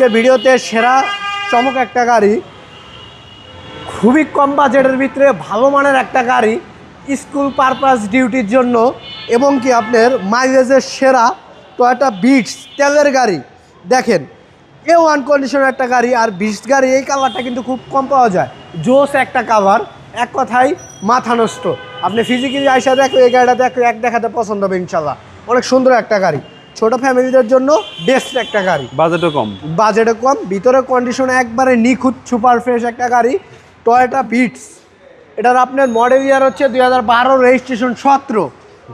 আজকে ভিডিওতে সেরা, চমক একটা গাড়ি, খুবই কম বাজেটের ভিতরে ভালো মানের একটা গাড়ি, স্কুল পারপাস ডিউটির জন্য, এবং কি আপনার মাইলেজের সেরা টয়টা বিটস তেলের গাড়ি। দেখেন এ ওয়ান কন্ডিশনের একটা গাড়ি আর বিটস গাড়ি, এই কালারটা কিন্তু খুব কম পাওয়া যায়। জোস একটা কাভার এক কথায় মাথা নষ্ট। আপনি ফিজিক্যালি আইসা দেখো এই গাড়িটা দেখো এক দেখাতে পছন্দ হবে ইনশাল্লাহ। অনেক সুন্দর একটা গাড়ি। ছোট ফ্যামিলিদের জন্য বেস্ট একটা গাড়ি। বাজেটও কম। বাজেটও কম ভিতরে কন্ডিশন একবারে নিখুঁত সুপার ফ্রেশ একটা গাড়ি টয়োটা বিটস এটার আপনার মডেল ইয়ার হচ্ছে দুই হাজার বারো রেজিস্ট্রেশন সতেরো।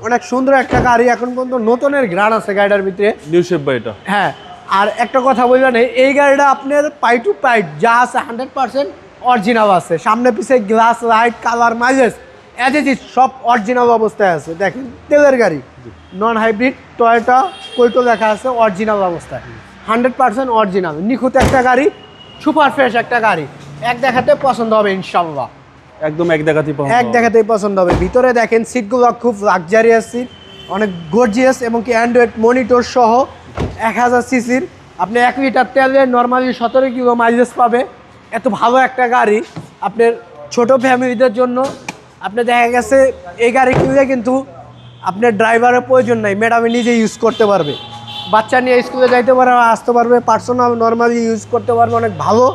অনেক সুন্দর একটা গাড়ি এখন পর্যন্ত নতুনের গ্রান আছে গাড়িটার ভিতরে। নিউ শেপ বা এটা। হ্যাঁ আর একটা কথা বলবেন এই গাড়িটা আপনার পাই টু পাইট যা আছে হান্ড্রেড পার্সেন্ট অরিজিনাল আছে। সামনে পিছে glass light colour mileage as is সব অরিজিনাল অবস্থায় আছে। দেখেন তেলের গাড়ি। নন হাইব্রিড টয়োটা কোল্টো লেখা আছে অরিজিনাল অবস্থায়। হান্ড্রেড পার্সেন্ট অরিজিনাল নিখুঁত একটা গাড়ি সুপার ফ্রেশ একটা গাড়ি। এক দেখাতে পছন্দ হবে ইনশাল্লাহ একদম এক দেখাতেই এক দেখাতেই পছন্দ হবে। ভিতরে দেখেন সিটগুলো খুব লাক্সারিয়াস সিট অনেক গর্জিয়াস এবং কি অ্যান্ড্রয়েড মনিটর সহ এক হাজার সিসির আপনি এক লিটার তেলে নর্মালি সতেরো কিলো মাইলেজ পাবে। এত ভালো একটা গাড়ি। আপনার ছোট ফ্যামিলিদের জন্য আপনি দেখা গেছে, এই গাড়ি কিনলে কিন্তু আপনার ড্রাইভারের প্রয়োজন নাই। ম্যাডামে নিজে ইউজ করতে পারবে। বাচ্চা নিয়ে স্কুলে যাইতে পারবে, আসতে পারবে পার্সোনাল নর্মালি ইউজ করতে পারবে, অনেক ভালো।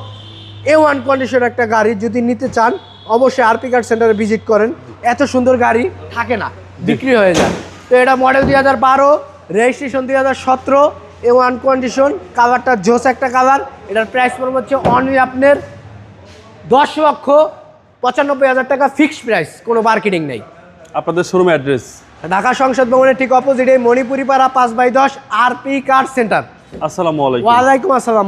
এ ওয়ান কন্ডিশন একটা গাড়ি যদি নিতে চান, অবশ্যই আরপি কার সেন্টারে ভিজিট করেন। এত সুন্দর গাড়ি থাকে না, বিক্রি হয়ে যায়। তো এটা মডেল দুই হাজার বারো রেজিস্ট্রেশন দুই হাজার সতেরো এ ওয়ান কন্ডিশন কালারটা জোস একটা কালার এটার প্রাইস পড়বে হচ্ছে অনলি আপনার দশ লক্ষ পঁচানব্বই হাজার টাকা ফিক্সড প্রাইস কোনো মার্কেটিং নেই। আপনাদের শোরুম অ্যাড্রেস ঢাকা সংসদ ভবনের ঠিক অপোজিটে মণিপুরি পাড়া পাঁচ বাই দশ আর পি কার সেন্টার আসসালামু আলাইকুম। ওয়ালাইকুম আসসালাম ভাই।